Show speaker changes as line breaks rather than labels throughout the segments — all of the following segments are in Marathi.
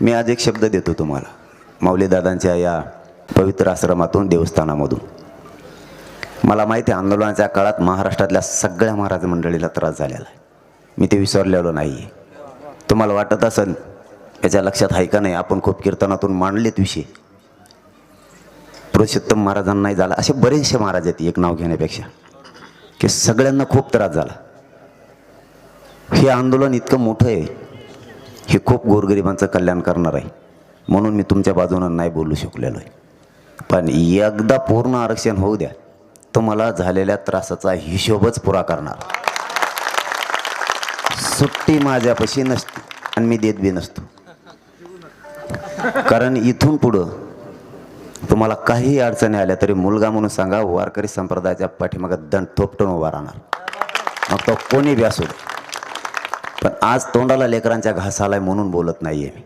मी आज एक शब्द देतो तुम्हाला. माऊलीदादांच्या या पवित्र आश्रमातून देवस्थानामधून. मला माहिती आहे आंदोलनाच्या काळात महाराष्ट्रातल्या सगळ्या महाराज मंडळीला त्रास झालेला आहे. मी ते विसरलेलो नाही आहे तुम्हाला वाटत असेल याच्या लक्षात आहे का नाही आपण खूप कीर्तनातून मांडलेत विषय. पुरुषोत्तम महाराजांनाही झाला. असे बरेचसे महाराज आहेत एक नाव घेण्यापेक्षा की सगळ्यांना खूप त्रास झाला. हे आंदोलन इतकं मोठं आहे हे खूप गोरगरिबांचं कल्याण करणार आहे. म्हणून मी तुमच्या बाजूनं नाही बोलू शकलेलो आहे. पण एकदा पूर्ण आरक्षण होऊ द्या तुम्हाला झालेल्या त्रासाचा हिशोबच पुरा करणार. सुट्टी माझ्यापाशी नसते आणि मी देत बी नसतो. कारण इथून पुढं तुम्हाला काही अडचणी आल्या तरी मुलगा म्हणून सांगा वारकरी संप्रदायाच्या पाठीमागं दंड थोपटून उभा राहणार. मग तो कोणी बी असू दे. पण आज तोंडाला लेकरांच्या घास आलाय म्हणून बोलत नाही आहे मी.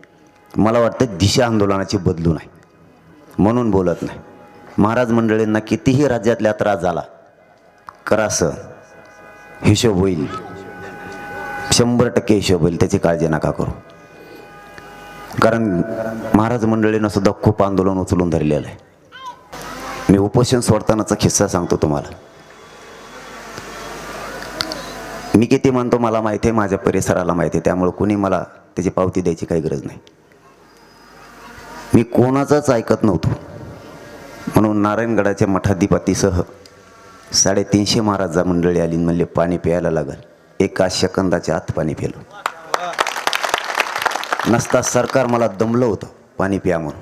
मला वाटतं दिशा आंदोलनाची बदलू नाही म्हणून बोलत नाही. महाराज मंडळींना कितीही राज्यातल्या त्रास झाला करा सर. हिशोब होईल. शंभर टक्के हिशोब होईल. त्याची काळजी नका करू. कारण महाराज मंडळीनं सुद्धा खूप आंदोलन उचलून धरलेलं आहे. मी उपोषण सोडतानाचा किस्सा सांगतो तुम्हाला. मी किती म्हणतो मला माहिती आहे माझ्या परिसराला माहिती आहे. त्यामुळे कुणी मला त्याची पावती द्यायची काही गरज नाही. मी कोणाचाच ऐकत नव्हतो. म्हणून नारायणगडाच्या मठाधिपतीसह साडेतीनशे महाराज मंडळी आली म्हणले पाणी प्यायला लागल. एका सेकंदाच्या आत पाणी पिलो. नसता सरकार मला दमलं होतं पाणी प्या म्हणून.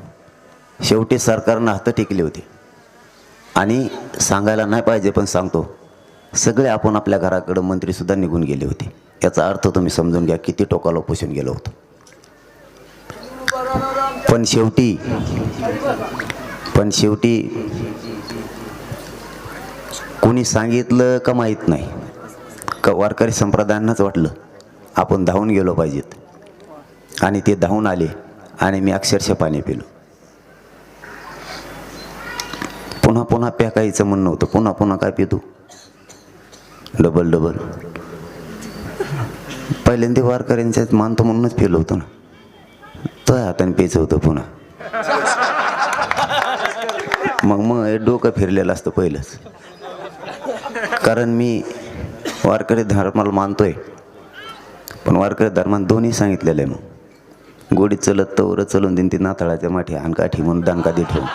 शेवटी सरकारनं हात टेकले होते. आणि सांगायला नाही पाहिजे पण सांगतो. सगळे आपण आपल्या घराकडं मंत्रीसुद्धा निघून गेले होते. याचा अर्थ तुम्ही समजून घ्या किती टोकाला पोषून गेलो होतो. पण शेवटी पण शेवटी कोणी सांगितलं का माहीत नाही. का वारकरी संप्रदायांनाच वाटलं आपण धावून गेलो पाहिजेत. आणि ते धावून आले आणि मी अक्षरशः पाणी पिलो. पुन्हा पुन्हा प्या काहीचं म्हणणं होतं पुन्हा पुन्हा काय पितो? Double double. पहिल्यांदा वारकऱ्यांच्यात मानतो म्हणूनच पिलो होतो ना. तो हाताने पेच होतं पुन्हा. मग मग हे डोकं फिरलेलं असतं पहिलंच. कारण मी वारकरी धर्माला मानतोय. पण वारकरी धर्मात दोन्ही सांगितलेलं आहे मग. गोडी चलत तवर चलून देईन ती नाताळाच्या माठी आणि काठी म्हणून दणका दे ठेवून.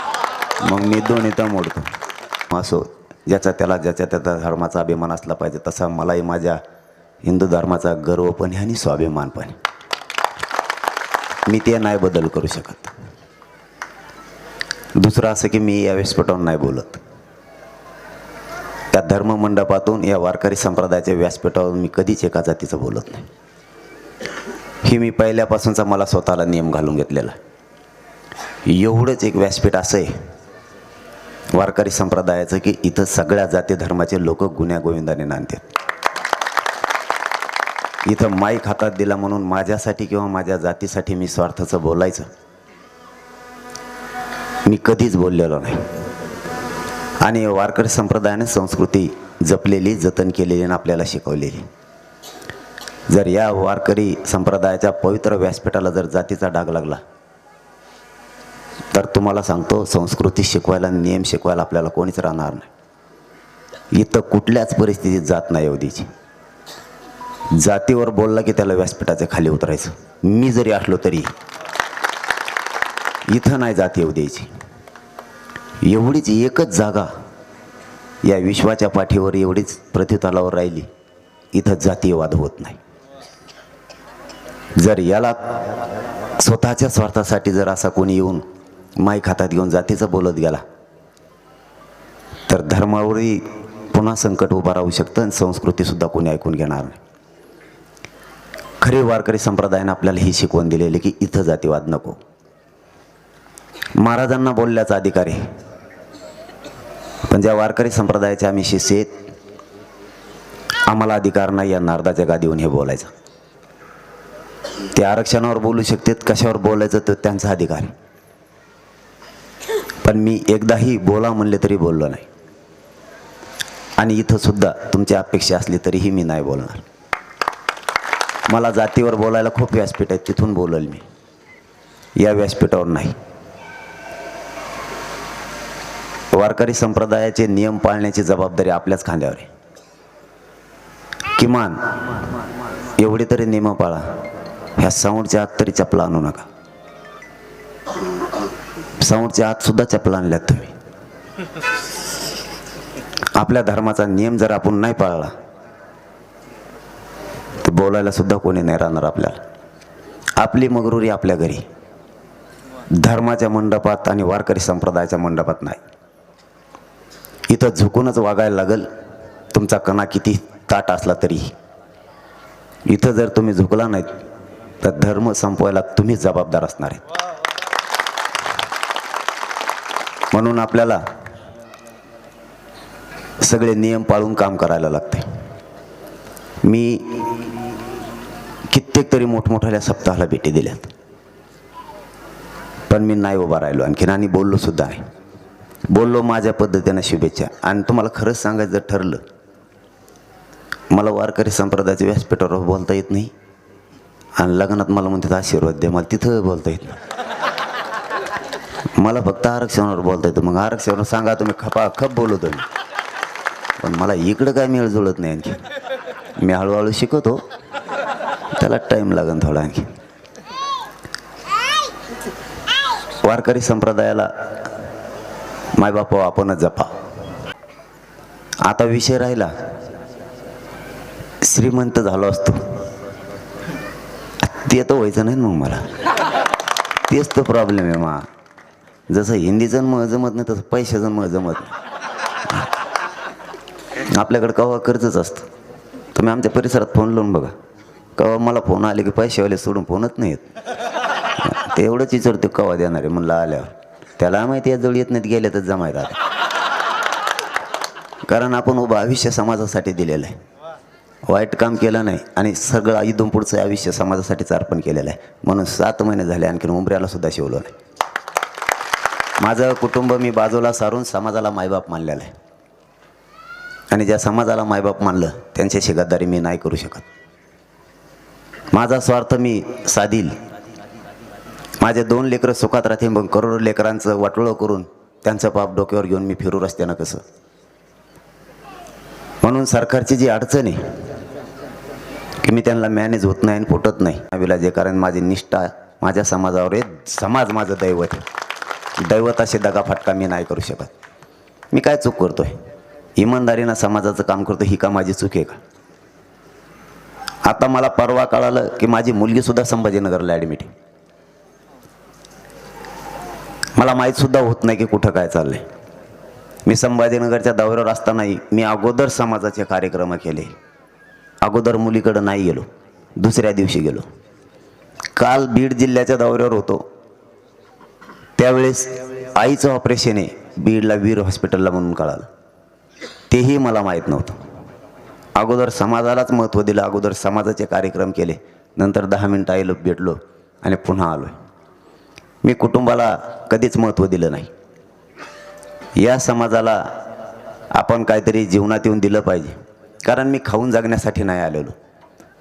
मग मी दोन्ही तर मोडतो असो ज्याचा त्याला ज्याच्या त्याचा धर्माचा अभिमान असला पाहिजे तसा मलाही माझ्या हिंदू धर्माचा गर्व पण आहे आणि स्वाभिमान पण मी ते नाही बदल करू शकत. दुसरं असं की मी या व्यासपीठावर नाही बोलत. त्या धर्म मंडपातून या वारकरी संप्रदायाच्या व्यासपीठावरून मी कधीच एका जातीचं बोलत नाही. ही मी पहिल्यापासूनचा मला स्वतःला नियम घालून घेतलेला एवढंच एक व्यासपीठ असं आहे वारकरी संप्रदायाचं की इथं सगळ्या जाती धर्माचे लोक गुन्ह्या गोविंदाने नांदतात. इथं माईक हातात दिला म्हणून माझ्यासाठी किंवा माझ्या जातीसाठी मी स्वार्थाचं बोलायचं. मी कधीच बोललेलो नाही. आणि वारकरी संप्रदायाने संस्कृती जपलेली जतन केलेली आणि आपल्याला शिकवलेली. जर या वारकरी संप्रदायाच्या पवित्र व्यासपीठाला जर जातीचा डाग लागला तर तुम्हाला सांगतो संस्कृती शिकवायला नियम शिकवायला आपल्याला कोणीच राहणार नाही. इथं कुठल्याच परिस्थितीत जात नाही अवधीची जातीवर बोलला की त्याला व्यासपीठाच्या खाली उतरायचं. मी जरी असलो तरी. इथं नाही जात येऊ द्यायची एवढीच एकच जागा या विश्वाच्या पाठीवर एवढीच प्रतितालावर राहिली इथं जातीयवाद होत नाही. जर याला स्वतःच्या स्वार्थासाठी जर असा कोणी येऊन माईक हातात घेऊन जातीचं बोलत गेला. तर धर्मावरही पुन्हा संकट उभा राहू शकतं आणि संस्कृतीसुद्धा कोणी ऐकून घेणार नाही. खरे वारकरी संप्रदायाने आपल्याला ही शिकवण दिलेली की इथं जातीवाद नको. महाराजांना बोलल्याचा अधिकार आहे. पण ज्या वारकरी संप्रदायाचे आम्ही शिष्य आहेत आम्हाला अधिकार नाही या नारदाच्या गादीहून हे बोलायचं. ते आरक्षणावर बोलू शकतात कशावर बोलायचं तो त्यांचा अधिकार आहे. पण मी एकदाही बोला म्हणले तरी बोललो नाही. आणि इथंसुद्धा तुमची अपेक्षा असली तरीही मी नाही बोलणार. मला जातीवर बोलायला खूप व्यासपीठ आहे तिथून बोलल मी. या व्यासपीठावर नाही. वारकरी संप्रदायाचे नियम पाळण्याची जबाबदारी आपल्याच खांद्यावर आहे. किमान एवढे तरी नियम पाळा. ह्या साऊंडच्या आत तरी चपला आणू नका. साऊंडच्या आत सुद्धा चपला आणल्यात तुम्ही. आपल्या धर्माचा नियम जर आपण नाही पाळला तर बोलायला सुद्धा कोणी नाही राहणार आपल्याला. आपली मगरुरी आपल्या घरी. धर्माच्या मंडपात आणि वारकरी संप्रदायाच्या मंडपात नाही. इथं झुकूनच वागायला लागल तुमचा कणा किती ताट असला तरी. इथं जर तुम्ही झुकला नाहीत तर धर्म संपवायला तुम्हीच जबाबदार असणार आहेत. म्हणून आपल्याला सगळे नियम पाळून काम करायला लागते. मी कित्येक तरी मोठमोठ्या सप्ताहाला भेटी दिल्यात. पण मी नाही उभा राहिलो आणखीन आणि बोललो सुद्धा आहे. बोललो माझ्या पद्धतीनं शुभेच्छा. आणि तुम्हाला खरंच सांगायचं जर ठरलं मला वारकरी संप्रदायाच्या व्यासपीठावर बोलता येत नाही. आणि लग्नात मला म्हणतात आशीर्वाद द्या मला तिथं बोलता येत नाही. मला फक्त आरक्षणावर बोलता येतं मग आरक्षणावर सांगा तुम्ही खपा खप बोलतो मी पण मला इकडं काय मिळ जुळत नाही आणखी. मी हळूहळू शिकवतो त्याला टाईम लागेल थोडा आणखी. वारकरी संप्रदायाला मायबापा हो, आपणच जपा. आता विषय राहिला. श्रीमंत झालो असतो. ते तर व्हायचं नाही मग मला. तेच तर प्रॉब्लेम आहे मा. जसं हिंदीचं मग जमत नाही तसं पैशाचं मग जमत नाही. आपल्याकडे कवा कर्जच असतं. तुम्ही आमच्या परिसरात फोन लावून बघा. कवा मला फोन आले की पैसेवाले सोडून फोनच नाही ते एवढंच विचारतो कवा देणार आहे म्हणलं आल्यावर. त्याला माहिती या जवळ येत नाहीत गेले तर जमायला राहत कारण आपण उभं आयुष्य समाजासाठी दिलेलं आहे. वाईट काम केलं नाही आणि सगळं इथून पुढचं आयुष्य समाजासाठीच अर्पण केलेलं आहे. म्हणून सात महिने झाले आणखीन उमऱ्याला सुद्धा शिवलो नाही. माझं कुटुंब मी बाजूला सारून समाजाला मायबाप मानलेलं आहे. आणि ज्या समाजाला मायबाप मानलं त्यांच्याशी गद्दारी मी नाही करू शकत. माझा स्वार्थ मी साधील. माझे दोन लेकरं सुखात राहतील मग करोडो लेकरांचं वाटोळं करून त्यांचं पाप डोक्यावर घेऊन मी फिरू रस्त्यानं कसं? म्हणून सरकारची जी अडचण आहे की मी त्यांना मॅनेज होत नाही आणि फुटत नाही. विला जे कारण माझी निष्ठा माझ्या समाजावर आहे. समाज माझं दैवत आहे. दैवत असे दगाफटका मी नाही करू शकत. मी काय चूक करतोय? इमानदारीनं समाजाचं काम करतो ही का माझी चूक आहे का? आता मला परवा कळालं की माझी मुलगीसुद्धा संभाजीनगरला ॲडमिट आहे. मला माहीतसुद्धा होत नाही की कुठं काय चाललंय. मी संभाजीनगरच्या दौऱ्यावर असतानाही मी अगोदर समाजाचे कार्यक्रम केले. अगोदर मुलीकडं नाही गेलो. दुसऱ्या दिवशी गेलो. काल बीड जिल्ह्याच्या दौऱ्यावर होतो. त्यावेळेस आईचं ऑपरेशन आहे बीडला वीर हॉस्पिटलला म्हणून कळालं. तेही मला माहीत नव्हतं. अगोदर समाजालाच महत्त्व दिलं अगोदर समाजाचे कार्यक्रम केले. नंतर दहा मिनटं आईलो भेटलो आणि पुन्हा आलो मी कुटुंबाला कधीच महत्त्व दिलं नाही. या समाजाला आपण काहीतरी जीवनात येऊन दिलं पाहिजे. कारण मी खाऊन जगण्यासाठी नाही आलेलो.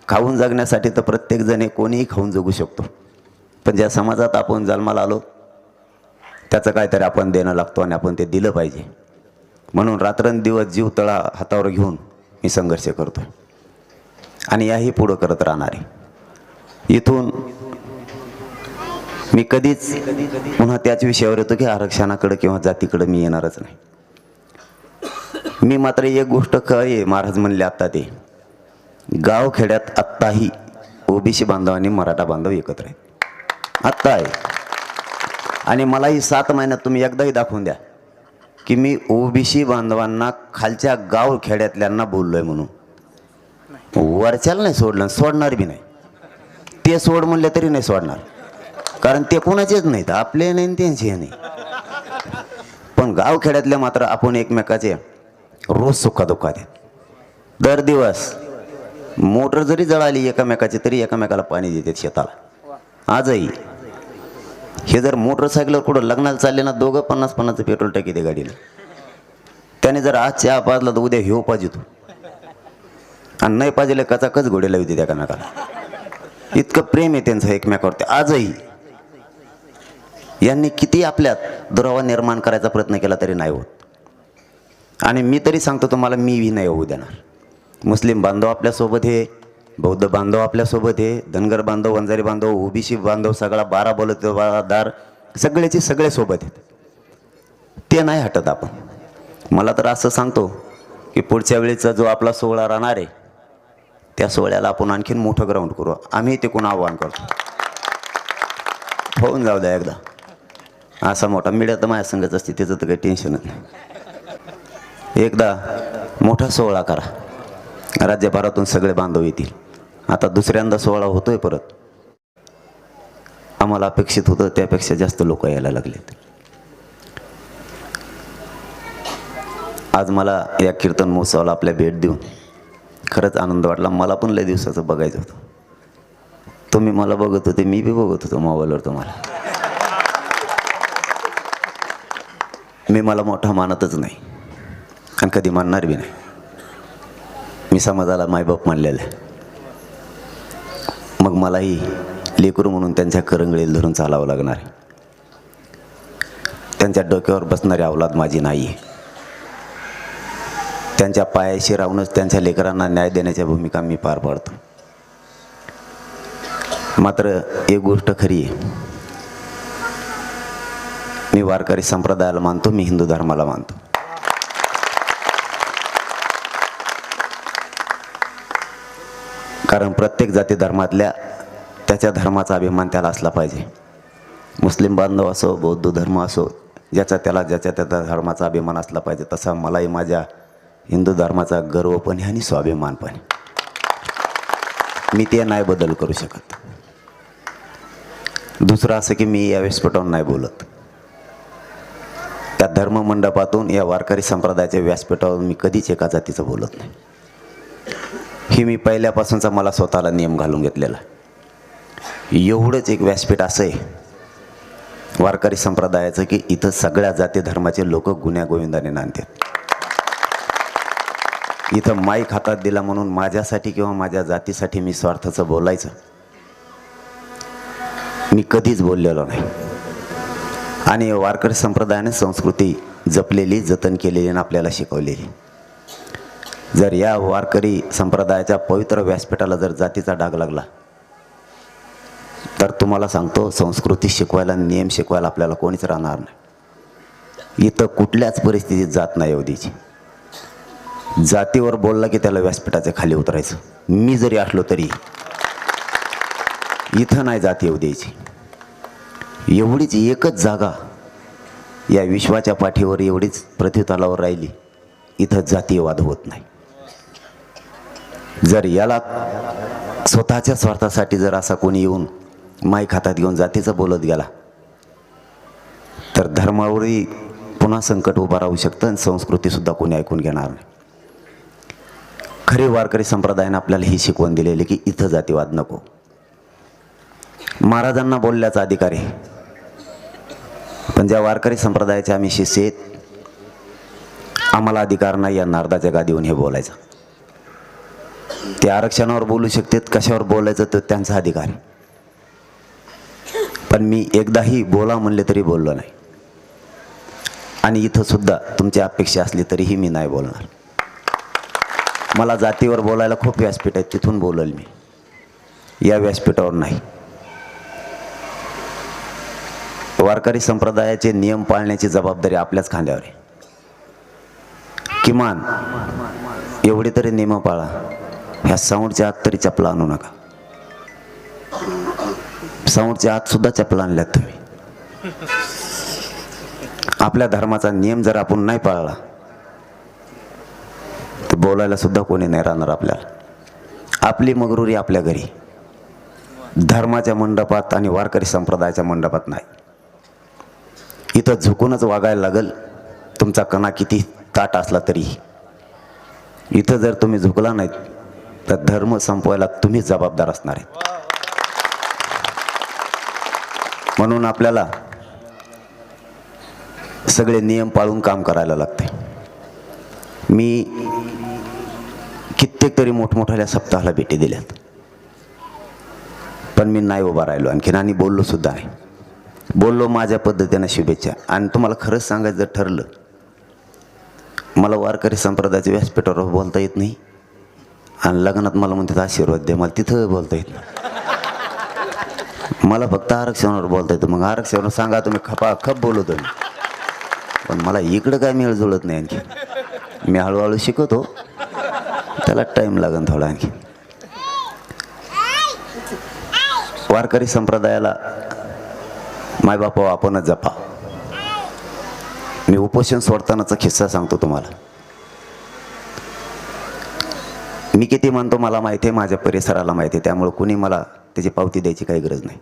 खाऊन जगण्यासाठी तर प्रत्येकजण हे कोणीही खाऊन जगू शकतो. पण ज्या समाजात आपण जन्माला आलो त्याचं काहीतरी आपण देणं लागतो आणि आपण ते दिलं पाहिजे. म्हणून रात्रंदिवस जीव तळा हातावर घेऊन मी संघर्ष करतो आणि याही पुढं करत राहणार. आहे इथून मी कधीच पुन्हा त्याच विषयावर येतो की आरक्षणाकडं किंवा जातीकडं मी येणारच नाही. मी मात्र एक गोष्ट कळे महाराज म्हणले आत्ता ते. गावखेड्यात आत्ताही ओबीसी बांधव आणि मराठा बांधव एकत्र आहेत. आत्ता आहे. आणि मलाही सात महिन्यात तुम्ही एकदाही दाखवून द्या की मी ओबीसी बांधवांना खालच्या गाव खेड्यातल्यांना आहे म्हणून. वरच्याला नाही सोडलं सोडणार बी नाही. ते सोड म्हणले तरी नाही सोडणार. कारण ते कोणाचेच नाहीत आपले नाही त्यांचे नाही. पण गाव खेड्यातले मात्र आपण एकमेकाचे रोज सुखादुखात आहेत. दर दिवस मोटर जरी जळाली एकामेकाची तरी एकामेकाला पाणी देतात शेताला. आजही. हे जर मोटरसायकलवर कुठं लग्नाला चालले ना दोघं पन्नास पन्नासचं पेट्रोल टाकी ते गाडीला. त्याने जर आज चहा पाजला तर उद्या ह्यो पाहिजे आणि नाही पाहिजे कचाकच घोडे लावते त्या एकामेकाला इतकं प्रेम आहे त्यांचं एकमेकावरती. आजही यांनी किती आपल्यात दुरावा निर्माण करायचा प्रयत्न केला तरी नाही होत. आणि मी तरी सांगतो तुम्हाला मीही नाही होऊ देणार. मुस्लिम बांधव आपल्यासोबत हे बौद्ध बांधव आपल्यासोबत आहे धनगर बांधव वंजारी बांधव ओबीसी बांधव सगळा बारा बलुतेदार सगळ्याचे सगळे सोबत आहेत. ते नाही हटत आपण. मला तर असं सांगतो की पुढच्या वेळेचा जो आपला सोहळा राहणार आहे त्या सोहळ्याला आपण आणखीन मोठं ग्राउंड करू. आम्ही ते कोण आव्हान करतो. होऊन जाऊ द्या एकदा. असा मोठा मीडिया तर माझ्या संगच असते त्याचं तर काही टेन्शनच नाही. एकदा मोठा सोहळा करा. राज्यभरातून सगळे बांधव येतील. आता दुसऱ्यांदा सोहळा होतोय परत. आम्हाला अपेक्षित होतं त्यापेक्षा जास्त लोक यायला लागलेत आज मला या कीर्तन महोत्सवाला आपल्या भेट देऊन खरंच आनंद वाटला. मला पण लय दिवसाचं बघायचं होतं. तुम्ही मला बघत होते मी बी बघत होतो मोबाईलवर तुम्हाला. मी मला मोठा मानतच नाही. आणि कधी मानणार बी नाही. मी समाजाला मायबाप मानलेलं आहे. मग मलाही लेकरू म्हणून त्यांच्या करंगळीला धरून चालावं लागणार आहे. त्यांच्या डोक्यावर बसणारी अवलाद माझी नाही आहे त्यांच्या पायाशी राहूनच त्यांच्या लेकरांना न्याय देण्याच्या भूमिका मी पार पाडतो. मात्र एक गोष्ट खरी आहे. मी वारकरी संप्रदायाला मानतो मी हिंदू धर्माला मानतो. कारण प्रत्येक जाती धर्मातल्या त्याच्या धर्माचा अभिमान त्याला असला पाहिजे. मुस्लिम बांधव असो बौद्ध धर्म असो ज्याचा त्याला ज्याच्या त्याचा धर्माचा अभिमान असला पाहिजे तसा मलाही माझ्या हिंदू धर्माचा गर्व पण आहे आणि स्वाभिमान पण मी ते नाही बदल करू शकत. दुसरं असं की मी या पटवून नाही बोलत. त्या धर्ममंडपातून या वारकरी संप्रदायाच्या व्यासपीठावर मी कधीच एका जातीचं बोलत नाही. हे मी पहिल्यापासूनचा मला स्वतःला नियम घालून घेतलेला एवढंच एक व्यासपीठ असं आहे वारकरी संप्रदायाचं की इथं सगळ्या जाती धर्माचे लोक गुण्यागोविंदाने नांदतात. इथं माईक हातात दिला म्हणून माझ्यासाठी किंवा माझ्या जातीसाठी मी स्वार्थाचं बोलायचं. मी कधीच बोललेलो नाही. आणि वारकरी संप्रदायाने संस्कृती जपलेली जतन केलेली आणि आपल्याला शिकवलेली. जर या वारकरी संप्रदायाच्या पवित्र व्यासपीठाला जर जातीचा डाग लागला तर तुम्हाला सांगतो संस्कृती शिकवायला नियम शिकवायला आपल्याला कोणीच राहणार नाही. इथं कुठल्याच परिस्थितीत जात नाही अवधीची. जातीवर बोलला की त्याला व्यासपीठाच्या खाली उतरायचं. मी जरी असलो तरी इथं नाही जात येऊ द्यायची एवढीच एकच जागा या विश्वाच्या पाठीवर एवढीच प्रतितालावर राहिली इथं जातीयवाद होत नाही. जर याला स्वतःच्या स्वार्थासाठी जर असा कोणी येऊन माईक हातात घेऊन जातीचं बोलत गेला तर धर्मावरही पुन्हा संकट उभं राहू शकतं आणि संस्कृतीसुद्धा कोणी ऐकून घेणार नाही. खरे वारकरी संप्रदायानं आपल्याला ही शिकवण दिलेली की इथं जातीवाद नको. महाराजांना बोलल्याचा अधिकार. आहे पण ज्या वारकरी संप्रदायाचे आम्ही शिष्य आहेत आम्हाला अधिकार नाही या नारदाच्या गादीहून हे बोलायचं. ते आरक्षणावर बोलू शकतात कशावर बोलायचं तर त्यांचा अधिकार. पण मी एकदाही बोला म्हणले तरी बोललो नाही. आणि इथं सुद्धा तुमची अपेक्षा असली तरीही मी नाही बोलणार. मला जातीवर बोलायला खूप व्यासपीठ आहेत तिथून बोलल मी. या व्यासपीठावर नाही. वारकरी संप्रदायाचे नियम पाळण्याची जबाबदारी आपल्याच खांद्यावर आहे. किमान एवढे तरी नियम पाळा. ह्या साऊंडच्या आत तरी चपला आणू नका. साऊंडच्या आत सुद्धा चपला आणल्यात तुम्ही. आपल्या धर्माचा नियम जर आपण नाही पाळला तर बोलायला सुद्धा कोणी नाही राहणार आपल्याला. आपली मगरुरी आपल्या घरी. धर्माच्या मंडपात आणि वारकरी संप्रदायाच्या मंडपात नाही. इथं झुकूनच वागायला लागल तुमचा कणा किती ताट असला तरी इथं जर तुम्ही झुकला नाहीत तर धर्म संपवायला तुम्हीच जबाबदार असणार आहेत. म्हणून आपल्याला सगळे नियम पाळून काम करायला लागते मी कित्येक तरी मोठमोठ्या सप्ताहाला भेटी दिल्यात. पण मी नाही उभा राहिलो. आणखीन आणि बोललो सुद्धा नाही. बोललो माझ्या पद्धतीनं शुभेच्छा. आणि तुम्हाला खरंच सांगायचं जर ठरलं मला वारकरी संप्रदायाच्या व्यासपीठावर बोलता येत नाही. आणि लग्नात मला म्हणतात आशीर्वाद द्या मला तिथं बोलता येत नाही. मला फक्त आरक्षणावर बोलता येतं. मग आरक्षणावर सांगा तुम्ही खपा खप बोलवतो मी पण मला इकडं काय मिळ जुळत नाही आणखी. मी हळूहळू शिकवतो. त्याला टाईम लागेल थोडा आणखी. वारकरी संप्रदायाला मायबापा आपणच जपा. मी उपोषण सोडतानाचा किस्सा सांगतो तुम्हाला. मी किती म्हणतो मला माहिती आहे माझ्या परिसराला माहिती आहे त्यामुळे कुणी मला त्याची पावती द्यायची काही गरज नाही.